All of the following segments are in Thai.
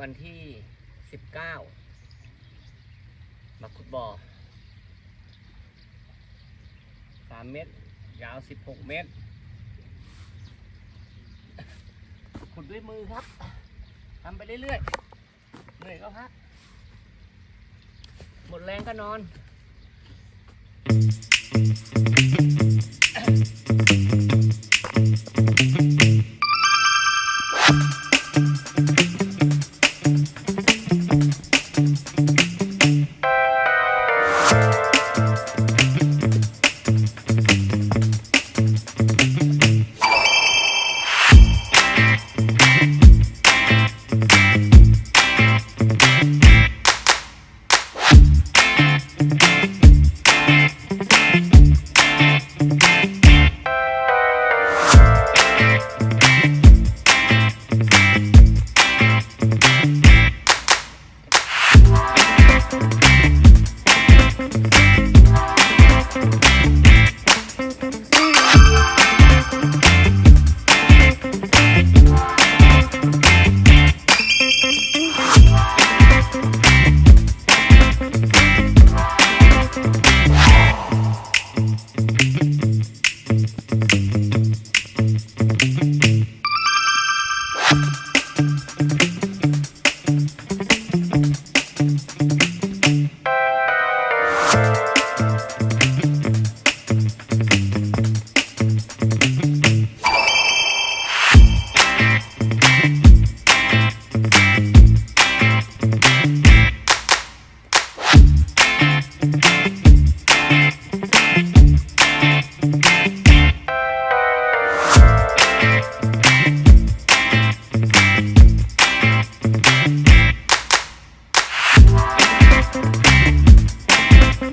วันที่สิบเก้ามาขุดบ่อสามเมตร ยาวสิบหกเมตร ขุดด้วยมือครับทำไปเรื่อยๆ เหนื่อยก็พัก หมดแรงก็นอน Thank you. Thank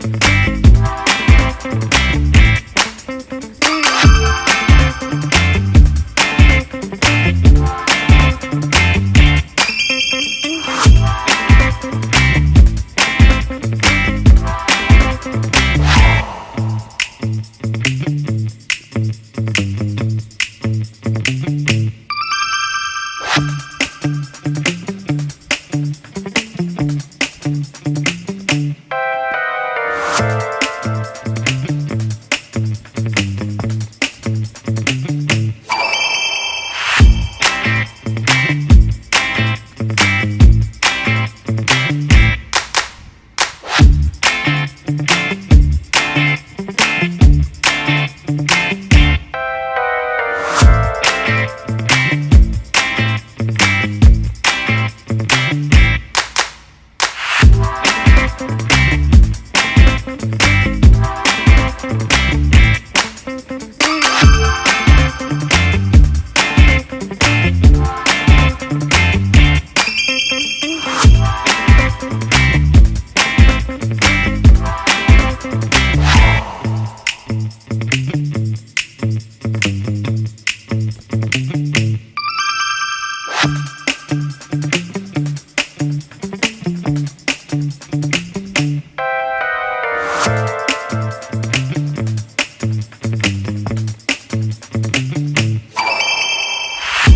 thank you Thank you.